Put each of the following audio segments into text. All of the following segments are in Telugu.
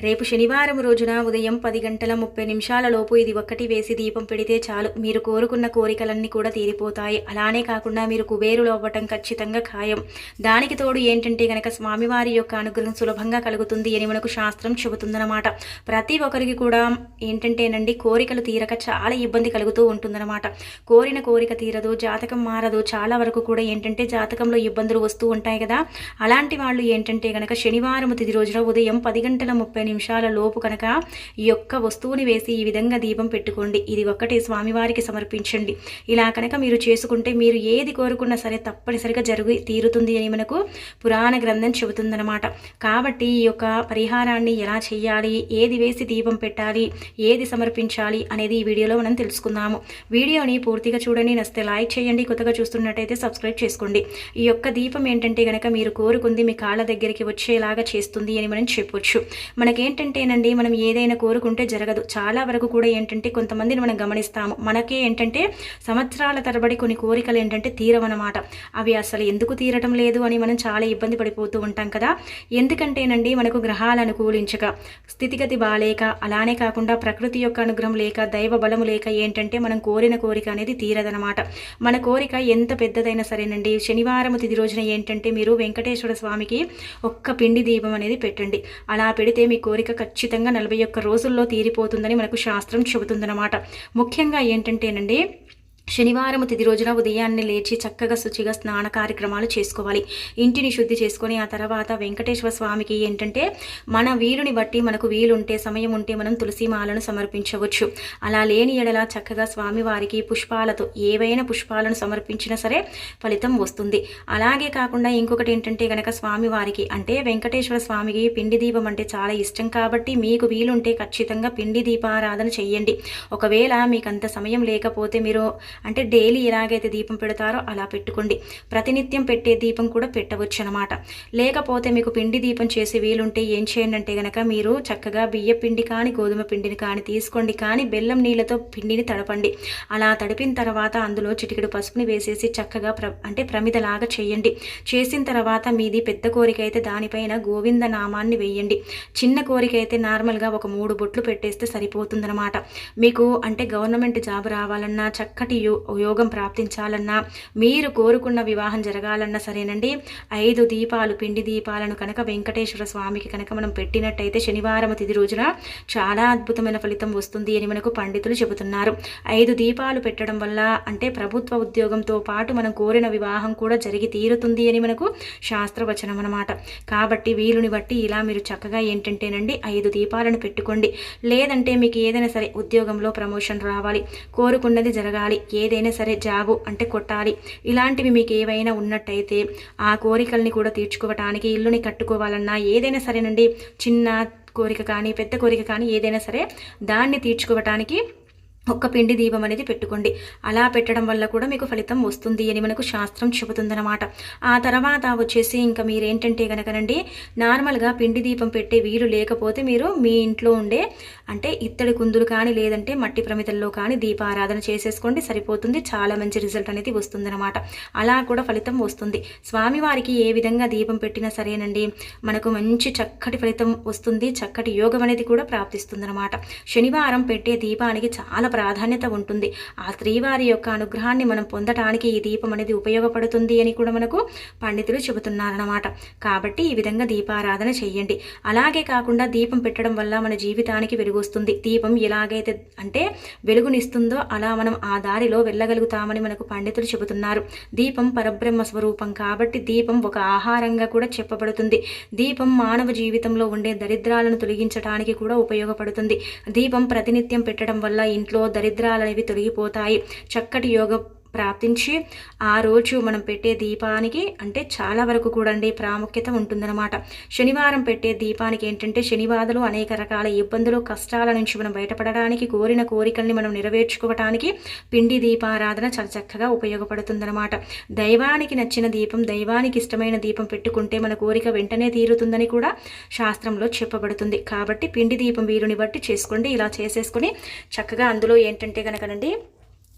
రేపు శనివారం రోజున ఉదయం పది గంటల ముప్పై నిమిషాల లోపు ఇది ఒక్కటి వేసి దీపం పెడితే చాలు. మీరు కోరుకున్న కోరికలన్నీ కూడా తీరిపోతాయి. అలానే కాకుండా మీరు కుబేరులు అవ్వటం ఖచ్చితంగా ఖాయం. దానికి తోడు ఏంటంటే గనక స్వామివారి యొక్క అనుగ్రహం సులభంగా కలుగుతుంది అని మనకు శాస్త్రం చెబుతుందన్నమాట. ప్రతి ఒక్కరికి కూడా ఏంటంటేనండి కోరికలు తీరక చాలా ఇబ్బంది కలుగుతూ ఉంటుందన్నమాట. కోరిన కోరిక తీరదు జాతకం మారదు చాలా వరకు కూడా ఏంటంటే జాతకంలో ఇబ్బందులు వస్తూ ఉంటాయి కదా. అలాంటి వాళ్ళు ఏంటంటే గనక శనివారం తిది రోజున ఉదయం పది గంటల ముప్పై నిమిషాల లోపు కనుక ఈ యొక్క వస్తువుని వేసి ఈ విధంగా దీపం పెట్టుకోండి. ఇది ఒక్కటే స్వామివారికి సమర్పించండి. ఇలా కనుక మీరు చేసుకుంటే మీరు ఏది కోరుకున్నా సరే తప్పనిసరిగా జరుగు తీరుతుంది అని మనకు పురాణ గ్రంథం చెబుతుందన్నమాట. కాబట్టి ఈ యొక్క పరిహారాన్ని ఎలా చేయాలి ఏది వేసి దీపం పెట్టాలి ఏది సమర్పించాలి అనేది ఈ వీడియోలో మనం తెలుసుకుందాము. వీడియోని పూర్తిగా చూడండి నస్తే లైక్ చేయండి కొత్తగా చూస్తున్నట్టయితే సబ్స్క్రైబ్ చేసుకోండి. ఈ యొక్క దీపం ఏంటంటే కనుక మీరు కోరుకుంది మీ కాళ్ళ దగ్గరికి వచ్చేలాగా చేస్తుంది అని మనం చెప్పొచ్చు. మనకేంటంటేనండి మనం ఏదైనా కోరుకుంటే జరగదు. చాలా వరకు కూడా ఏంటంటే కొంతమందిని మనం గమనిస్తాము. మనకే ఏంటంటే సంవత్సరాల తరబడి కొన్ని కోరికలు ఏంటంటే తీరవన్నమాట. అవి అసలు ఎందుకు తీరటం లేదు అని మనం చాలా ఇబ్బంది పడిపోతూ ఉంటాం కదా. ఎందుకంటేనండి మనకు గ్రహాలు అనుకూలించక స్థితిగతి బాలేక అలానే కాకుండా ప్రకృతి యొక్క అనుగ్రహం లేక దైవ బలము లేక ఏంటంటే మనం కోరిన కోరిక అనేది తీరదనమాట మన కోరిక ఎంత పెద్దదైనా సరేనండి. శనివారం తిది రోజున ఏంటంటే మీరు వెంకటేశ్వర స్వామికి ఒక్క పిండి దీపం అనేది పెట్టండి. అలా పెడితే మీ కోరిక ఖచ్చితంగా నలభై ఒక్క రోజుల్లో తీరిపోతుందని మనకు శాస్త్రం చెబుతుందన్నమాట. ముఖ్యంగా ఏంటంటేనండి శనివారం తిది రోజున ఉదయాన్నే లేచి చక్కగా శుచిగా స్నాన కార్యక్రమాలు చేసుకోవాలి. ఇంటిని శుద్ధి చేసుకొని ఆ తర్వాత వెంకటేశ్వర స్వామికి ఏంటంటే మన వీలుని బట్టి మనకు వీలుంటే సమయం ఉంటే మనం తులసిమాలను సమర్పించవచ్చు. అలా లేని ఎడల చక్కగా స్వామివారికి పుష్పాలతో ఏవైనా పుష్పాలను సమర్పించినా సరే ఫలితం వస్తుంది. అలాగే కాకుండా ఇంకొకటి ఏంటంటే గనక స్వామివారికి అంటే వెంకటేశ్వర స్వామికి పిండి దీపం అంటే చాలా ఇష్టం కాబట్టి మీకు వీలుంటే ఖచ్చితంగా పిండి దీపారాధన చెయ్యండి. ఒకవేళ మీకు అంత సమయం లేకపోతే మీరు అంటే డైలీ ఎలాగైతే దీపం పెడతారో అలా పెట్టుకోండి. ప్రతినిత్యం పెట్టే దీపం కూడా పెట్టవచ్చు అనమాట లేకపోతే మీకు పిండి దీపం చేసి వీలుంటే ఏం చేయండి అంటే గనక మీరు చక్కగా బియ్య పిండి కానీ గోధుమ పిండిని కానీ తీసుకోండి కానీ బెల్లం నీళ్ళతో పిండిని తడపండి. అలా తడిపిన తర్వాత అందులో చిటికెడు పసుపుని వేసేసి చక్కగా ప్ర అంటే ప్రమిదలాగా చేయండి. చేసిన తర్వాత మీది పెద్ద కోరిక అయితే దానిపైన గోవింద నామాన్ని వేయండి. చిన్న కోరిక అయితే నార్మల్గా ఒక మూడు బొట్లు పెట్టేస్తే సరిపోతుందన్నమాట మీకు అంటే గవర్నమెంట్ జాబ్ రావాలన్నా చక్కటి యోగం ప్రాప్తించాలన్నా మీరు కోరుకున్న వివాహం జరగాలన్నా సరేనండి. ఐదు దీపాలు పిండి దీపాలను కనుక వెంకటేశ్వర స్వామికి కనుక మనం పెట్టినట్టయితే శనివారం తిది రోజున చాలా అద్భుతమైన ఫలితం వస్తుంది అని మనకు పండితులు చెబుతున్నారు. ఐదు దీపాలు పెట్టడం వల్ల అంటే ప్రభుత్వ ఉద్యోగంతో పాటు మనం కోరిన వివాహం కూడా జరిగి తీరుతుంది అని మనకు శాస్త్రవచనం అనమాట కాబట్టి వీలుని బట్టి ఇలా మీరు చక్కగా ఏంటంటేనండి ఐదు దీపాలను పెట్టుకోండి. లేదంటే మీకు ఏదైనా సరే ఉద్యోగంలో ప్రమోషన్ రావాలి కోరుకున్నది జరగాలి ఏదైనా సరే జాబు అంటే కొట్టాలి. ఇలాంటివి మీకు ఏవైనా ఉన్నట్టయితే ఆ కోరికల్ని కూడా తీర్చుకోవటానికి ఇల్లుని కట్టుకోవాలన్నా ఏదైనా సరేనండి చిన్న కోరిక కానీ పెద్ద కోరిక కానీ ఏదైనా సరే దాన్ని తీర్చుకోవటానికి ఒక్క పిండి దీపం అనేది పెట్టుకోండి. అలా పెట్టడం వల్ల కూడా మీకు ఫలితం వస్తుంది అని మనకు శాస్త్రం చెబుతుందనమాట ఆ తర్వాత వచ్చేసి ఇంకా మీరేంటంటే కనుకనండి నార్మల్గా పిండి దీపం పెట్టే వీలు లేకపోతే మీరు మీ ఇంట్లో ఉండే అంటే ఇత్తడి కుందులు కానీ లేదంటే మట్టి ప్రమితల్లో కానీ దీపారాధన చేసేసుకోండి సరిపోతుంది. చాలా మంచి రిజల్ట్ అనేది వస్తుందన్నమాట. అలా కూడా ఫలితం వస్తుంది. స్వామివారికి ఏ విధంగా దీపం పెట్టినా సరేనండి మనకు మంచి చక్కటి ఫలితం వస్తుంది. చక్కటి యోగం అనేది కూడా ప్రాప్తిస్తుందనమాట శనివారం పెట్టే దీపానికి చాలా ప్రాధాన్యత ఉంటుంది. ఆ శ్రీవారి యొక్క అనుగ్రహాన్ని మనం పొందటానికి ఈ దీపం అనేది ఉపయోగపడుతుంది అని కూడా మనకు పండితులు చెబుతున్నారన్నమాట. కాబట్టి ఈ విధంగా దీపారాధన చేయండి. అలాగే కాకుండా దీపం పెట్టడం వల్ల మన జీవితానికి వెలుగొస్తుంది. దీపం ఎలాగైతే అంటే వెలుగునిస్తుందో అలా మనం ఆ దారిలో వెళ్ళగలుగుతామని మనకు పండితులు చెబుతున్నారు. దీపం పరబ్రహ్మ స్వరూపం కాబట్టి దీపం ఒక ఆహారంగా కూడా చెప్పబడుతుంది. దీపం మానవ జీవితంలో ఉండే దరిద్రాలను తొలగించడానికి కూడా ఉపయోగపడుతుంది. దీపం ప్రతినిత్యం పెట్టడం వల్ల ఇంట్లో దరిద్రాలనేవి తొలగిపోతాయి. చక్కటి యోగ ప్రాప్తించి ఆ రోజు మనం పెట్టే దీపానికి అంటే చాలా వరకు కూడా అండి ప్రాముఖ్యత ఉంటుందన్నమాట. శనివారం పెట్టే దీపానికి ఏంటంటే శనివాదలు అనేక రకాల ఇబ్బందులు కష్టాల నుంచి మనం బయటపడడానికి కోరిన కోరికల్ని మనం నెరవేర్చుకోవటానికి పిండి దీపారాధన చాలా చక్కగా ఉపయోగపడుతుందన్నమాట. దైవానికి నచ్చిన దీపం దైవానికి ఇష్టమైన దీపం పెట్టుకుంటే మన కోరిక వెంటనే తీరుతుందని కూడా శాస్త్రంలో చెప్పబడుతుంది. కాబట్టి పిండి దీపం వీరుని బట్టి చేసుకోండి ఇలా చేసేసుకొని చక్కగా అందులో ఏంటంటే కనుకనండి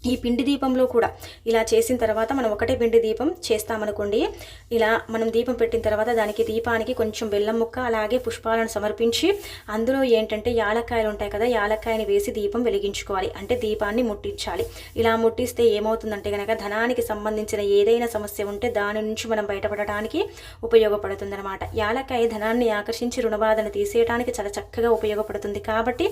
ఈ పిండి దీపంలో కూడా ఇలా చేసిన తర్వాత మనం ఒకటే పిండి దీపం చేస్తామనుకోండి. ఇలా మనం దీపం పెట్టిన తర్వాత దానికి దీపానికి కొంచెం బెల్లం ముక్క అలాగే పుష్పాలను సమర్పించి అందులో ఏంటంటే యాలక్కాయలు ఉంటాయి కదా యాలక్కాయని వేసి దీపం వెలిగించుకోవాలి. అంటే దీపాన్ని ముట్టించాలి. ఇలా ముట్టిస్తే ఏమవుతుందంటే కనుక ధనానికి సంబంధించిన ఏదైనా సమస్య ఉంటే దాని నుంచి మనం బయటపడటానికి ఉపయోగపడుతుందనమాట యాలక్కాయ ధనాన్ని ఆకర్షించి రుణబాధను తీసేయడానికి చాలా చక్కగా ఉపయోగపడుతుంది. కాబట్టి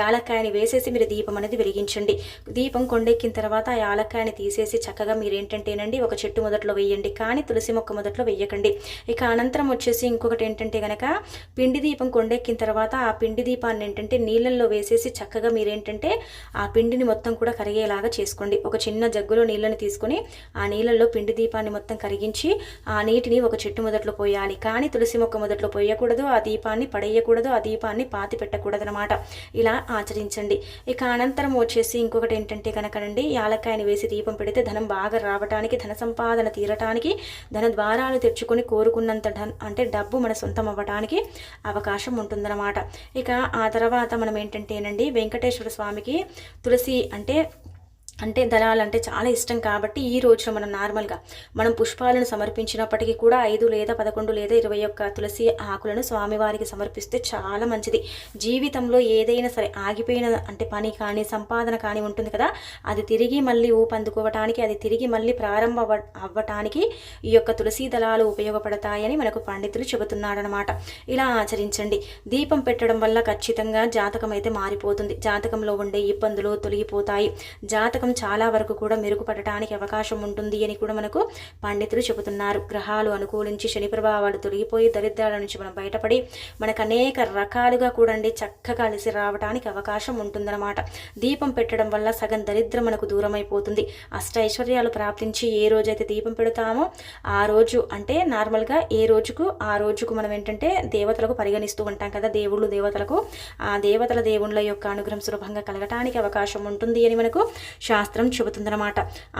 యాలక్కాయని వేసేసి మీరు దీపం అనేది వెలిగించండి. దీపం కొండెక్కిన తర్వాత ఆ యాలక్కాయని తీసేసి చక్కగా మీరు ఏంటంటేనండి ఒక చెట్టు మొదట్లో వేయండి కానీ తులసి మొక్క మొదట్లో వేయకండి. ఇక అనంతరం వచ్చేసి ఇంకొకటి ఏంటంటే కనుక పిండి దీపం కొండెక్కిన తర్వాత ఆ పిండి దీపాన్ని ఏంటంటే నీళ్ళల్లో వేసేసి చక్కగా మీరేంటంటే ఆ పిండిని మొత్తం కూడా కరిగేలాగా చేసుకోండి. ఒక చిన్న జగ్గులో నీళ్ళని తీసుకొని ఆ నీళ్ళల్లో పిండి దీపాన్ని మొత్తం కరిగించి ఆ నీటిని ఒక చెట్టు మొదట్లో పోయాలి. కానీ తులసి మొక్క మొదట్లో పోయకూడదు ఆ దీపాన్ని పడేయకూడదు ఆ దీపాన్ని పాతి పెట్టకూడదు ఇలా ఆచరించండి. ఇక అనంతరం వచ్చేసి ఇంకొకటి ఏంటంటే కనుకనండి యాలక్కాయని వేసి దీపం పెడితే ధనం బాగా రావటానికి ధన సంపాదన తీరటానికి ధన ద్వారాలు తెచ్చుకొని కోరుకున్నంత ధన్ అంటే డబ్బు మన సొంతం అవ్వటానికి అవకాశం ఉంటుందన్నమాట. ఇక ఆ తర్వాత మనం ఏంటంటేనండి వెంకటేశ్వర స్వామికి తులసి అంటే అంటే దళాలంటే చాలా ఇష్టం కాబట్టి ఈ రోజున మనం నార్మల్గా మనం పుష్పాలను సమర్పించినప్పటికీ కూడా ఐదు లేదా పదకొండు లేదా ఇరవై ఒక్క తులసి ఆకులను స్వామివారికి సమర్పిస్తే చాలా మంచిది. జీవితంలో ఏదైనా సరే ఆగిపోయిన అంటే పని కానీ సంపాదన కానీ ఉంటుంది కదా అది తిరిగి మళ్ళీ ఊపందుకోవటానికి అది తిరిగి మళ్ళీ ప్రారంభ అవ్వటానికి ఈ యొక్క తులసి దళాలు ఉపయోగపడతాయని మనకు పండితులు చెబుతున్నారనమాట ఇలా ఆచరించండి. దీపం పెట్టడం వల్ల ఖచ్చితంగా జాతకం అయితే మారిపోతుంది. జాతకంలో ఉండే ఇబ్బందులు తొలగిపోతాయి. జాతకం చాలా వరకు కూడా మెరుగుపడటానికి అవకాశం ఉంటుంది అని కూడా మనకు పండితులు చెబుతున్నారు. గ్రహాలు అనుకూలించి శని ప్రభావాలు తొలగిపోయి దరిద్రాల నుంచి మనం బయటపడి మనకు అనేక రకాలుగా కూడా చక్కగా కలిసి రావడానికి అవకాశం ఉంటుందన్నమాట. దీపం పెట్టడం వల్ల సగం దరిద్రం మనకు దూరం అయిపోతుంది అష్ట ఐశ్వర్యాలు ప్రాప్తించి ఏ రోజైతే దీపం పెడతామో ఆ రోజు అంటే నార్మల్గా ఏ రోజుకు ఆ రోజుకు మనం ఏంటంటే దేవతలకు పరిగణిస్తూ ఉంటాం కదా. దేవుళ్ళు దేవతలకు ఆ దేవతల దేవుళ్ళ యొక్క అనుగ్రహం సులభంగా కలగటానికి అవకాశం ఉంటుంది అని మనకు శాస్త్రం చెబుతుందన్నమాట.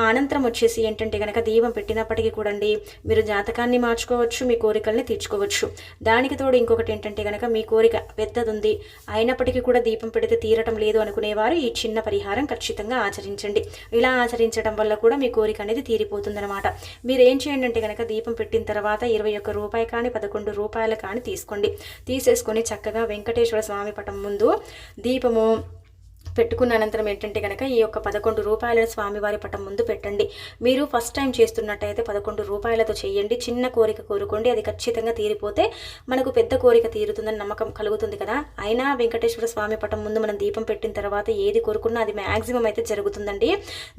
అనంతరం వచ్చేసి ఏంటంటే కనుక దీపం పెట్టినప్పటికీ కూడండి మీరు జాతకాన్ని మార్చుకోవచ్చు మీ కోరికల్ని తీర్చుకోవచ్చు. దానికి తోడు ఇంకొకటి ఏంటంటే కనుక మీ కోరిక పెద్దదుంది అయినప్పటికీ కూడా దీపం పెడితే తీరటం లేదు అనుకునేవారు ఈ చిన్న పరిహారం ఖచ్చితంగా ఆచరించండి. ఇలా ఆచరించడం వల్ల కూడా మీ కోరిక అనేది తీరిపోతుందనమాట మీరు ఏం చేయండి అంటే కనుక దీపం పెట్టిన తర్వాత ఇరవై ఒక్క రూపాయి కానీ పదకొండు రూపాయలు కానీ తీసుకోండి. తీసేసుకొని చక్కగా వెంకటేశ్వర స్వామి పటం ముందు దీపము పెట్టుకున్న అనంతరం ఏంటంటే కనుక ఈ యొక్క పదకొండు రూపాయల స్వామివారి పటం ముందు పెట్టండి. మీరు ఫస్ట్ టైం చేస్తున్నట్టయితే పదకొండు రూపాయలతో చేయండి. చిన్న కోరిక కోరుకోండి. అది ఖచ్చితంగా తీరిపోతే మనకు పెద్ద కోరిక తీరుతుందని నమ్మకం కలుగుతుంది కదా. అయినా వెంకటేశ్వర స్వామి పటం ముందు మనం దీపం పెట్టిన తర్వాత ఏది కోరుకున్నా అది మ్యాక్సిమం అయితే జరుగుతుందండి.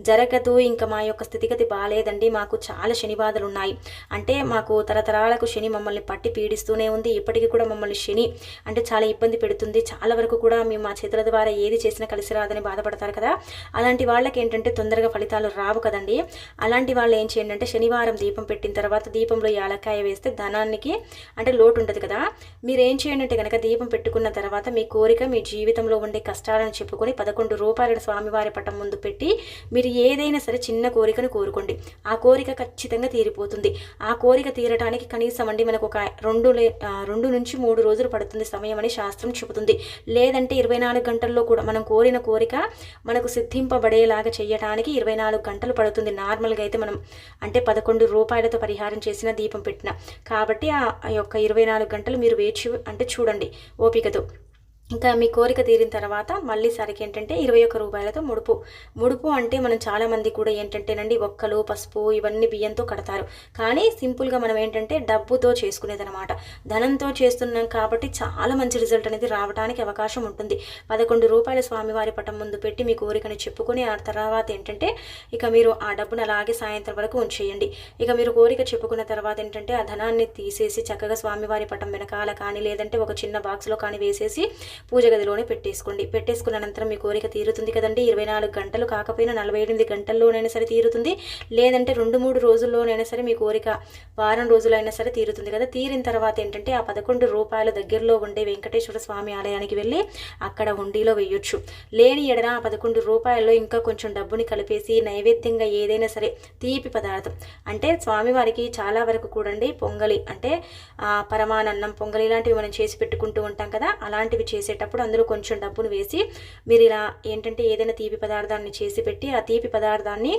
జరగదు. ఇంకా మా యొక్క స్థితిగతి బాగాలేదండి మాకు చాలా శని బాధలు ఉన్నాయి అంటే మాకు తరతరాలకు శని మమ్మల్ని పట్టి పీడిస్తూనే ఉంది. ఇప్పటికీ కూడా మమ్మల్ని శని అంటే చాలా ఇబ్బంది పెడుతుంది. చాలా వరకు కూడా మేము మా చేతుల ద్వారా ఏది చేసినా కలిసి కలిసి రాదని బాధపడతారు కదా. అలాంటి వాళ్ళకి ఏంటంటే తొందరగా ఫలితాలు రావు కదండి. అలాంటి వాళ్ళు ఏం చేయండి అంటే శనివారం దీపం పెట్టిన తర్వాత దీపంలో యాలక్కాయ వేస్తే ధనానికి అంటే లోటు ఉంటుంది కదా. మీరు ఏం చేయండి అంటే కనుక దీపం పెట్టుకున్న తర్వాత మీ కోరిక మీ జీవితంలో ఉండే కష్టాలను చెప్పుకొని పదకొండు రూపాయల స్వామివారి పటం ముందు పెట్టి మీరు ఏదైనా సరే చిన్న కోరికను కోరుకోండి. ఆ కోరిక ఖచ్చితంగా తీరిపోతుంది. ఆ కోరిక తీరటానికి కనీసం అండి మనకు ఒక రెండు రెండు నుంచి మూడు రోజులు పడుతుంది సమయం అని శాస్త్రం చెబుతుంది. లేదంటే ఇరవై నాలుగు గంటల్లో కూడా మనం కోరిన కోరిన కోరిక మనకు సిద్ధింపబడేలాగా చేయడానికి ఇరవై నాలుగు గంటలు పడుతుంది. నార్మల్గా అయితే మనం అంటే పదకొండు రూపాయలతో పరిహారం చేసిన దీపం పెట్టిన. కాబట్టి ఆ యొక్క ఇరవై నాలుగు గంటలు మీరు వేచి అంటే చూడండి ఓపికతో. ఇంకా మీ కోరిక తీరిన తర్వాత మళ్ళీ సరికి ఏంటంటే ఇరవై ఒక్క రూపాయలతో ముడుపు. ముడుపు అంటే మనం చాలామంది కూడా ఏంటంటేనండి ఒక్కలు పసుపు ఇవన్నీ బియ్యంతో కడతారు. కానీ సింపుల్గా మనం ఏంటంటే డబ్బుతో చేసుకునేది అనమాట ధనంతో చేస్తున్నాం కాబట్టి చాలా మంచి రిజల్ట్ అనేది రావడానికి అవకాశం ఉంటుంది. పదకొండు రూపాయల స్వామివారి పటం ముందు పెట్టి మీ కోరికని చెప్పుకొని ఆ తర్వాత ఏంటంటే ఇక మీరు ఆ డబ్బును అలాగే సాయంత్రం వరకు ఉంచేయండి. ఇక మీరు కోరిక చెప్పుకున్న తర్వాత ఏంటంటే ఆ ధనాన్ని తీసేసి చక్కగా స్వామివారి పటం వెనకాల కానీ లేదంటే ఒక చిన్న బాక్స్లో కానీ వేసేసి పూజ గదిలోనే పెట్టేసుకోండి. పెట్టేసుకున్న అనంతరం మీ కోరిక తీరుతుంది కదండి. ఇరవై నాలుగు గంటలు కాకపోయినా నలభై ఎనిమిది గంటల్లోనైనా సరే తీరుతుంది. లేదంటే రెండు మూడు రోజుల్లోనైనా సరే మీ కోరిక వారం రోజులైనా సరే తీరుతుంది కదా. తీరిన తర్వాత ఏంటంటే ఆ పదకొండు రూపాయల దగ్గరలో ఉండే వెంకటేశ్వర స్వామి ఆలయానికి వెళ్ళి అక్కడ ఉండిలో వేయొచ్చు లేని ఎడన ఆ పదకొండు రూపాయల్లో ఇంకా కొంచెం డబ్బుని కలిపేసి నైవేద్యంగా ఏదైనా సరే తీపి పదార్థం. అంటే స్వామివారికి చాలా వరకు కూడండి పొంగలి అంటే పరమానన్నం పొంగలి ఇలాంటివి మనం చేసి పెట్టుకుంటూ ఉంటాం కదా. అలాంటివి చేసి చేసేటప్పుడు అందులో కొంచెం డబ్బును వేసి మీరు ఇలా ఏంటంటే ఏదైనా తీపి పదార్థాన్ని చేసి పెట్టి ఆ తీపి పదార్థాన్ని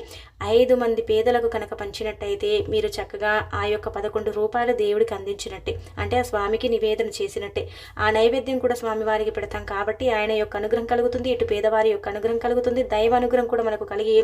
ఐదు మంది పేదలకు కనుక పంచినట్టయితే మీరు చక్కగా ఆ యొక్క పదకొండు రూపాయలు దేవుడికి అందించినట్టే. అంటే ఆ స్వామికి నివేదన చేసినట్టే. ఆ నైవేద్యం కూడా స్వామివారికి పెడతాం కాబట్టి ఆయన యొక్క అనుగ్రహం కలుగుతుంది ఇటు పేదవారి యొక్క అనుగ్రహం కలుగుతుంది దైవ అనుగ్రహం కూడా మనకు కలిగి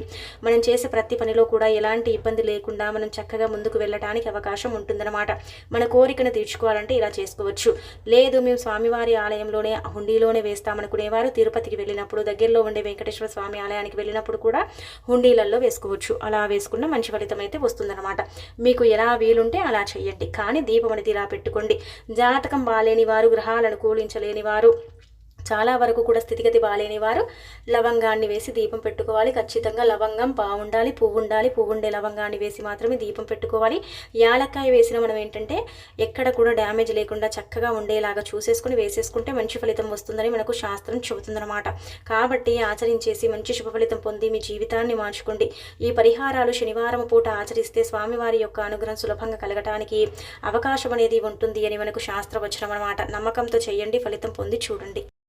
మనం చేసే ప్రతి పనిలో కూడా ఎలాంటి ఇబ్బంది లేకుండా మనం చక్కగా ముందుకు వెళ్ళడానికి అవకాశం ఉంటుందన్నమాట. మన కోరికను తీర్చుకోవాలంటే ఇలా చేసుకోవచ్చు. లేదు మేము స్వామివారి ఆలయంలోనే హుండీలోనే వేస్తామనుకునేవారు. తిరుపతికి వెళ్ళినప్పుడు దగ్గరలో ఉండే వెంకటేశ్వర స్వామి ఆలయానికి వెళ్ళినప్పుడు కూడా హుండీలలో వేసుకోవచ్చు. అలా వేసుకున్న మంచి ఫలితం అయితే వస్తుందన్నమాట. మీకు ఎలా వీలుంటే అలా చేయండి కానీ దీపం అనేది ఇలా పెట్టుకోండి. జాతకం బాలేని వారు గ్రహాలను కూలించలేని వారు చాలా వరకు కూడా స్థితిగతి బాలేని వారు లవంగాన్ని వేసి దీపం పెట్టుకోవాలి. ఖచ్చితంగా లవంగం బాగుండాలి పువ్వు ఉండాలి పువ్వు ఉండే లవంగాన్ని వేసి మాత్రమే దీపం పెట్టుకోవాలి. యాలక్కాయ వేసిన మనం ఏంటంటే ఎక్కడ కూడా డ్యామేజ్ లేకుండా చక్కగా ఉండేలాగా చూసేసుకుని వేసేసుకుంటే మంచి ఫలితం వస్తుందని మనకు శాస్త్రం చెబుతుందన్నమాట. కాబట్టి ఆచరించేసి మంచి శుభ ఫలితం పొంది మీ జీవితాన్ని మార్చుకోండి. ఈ పరిహారాలు శనివారం పూట ఆచరిస్తే స్వామివారి యొక్క అనుగ్రహం సులభంగా కలగటానికి అవకాశం అనేది ఉంటుంది అని మనకు శాస్త్రవచనం అనమాట నమ్మకంతో చేయండి ఫలితం పొంది చూడండి.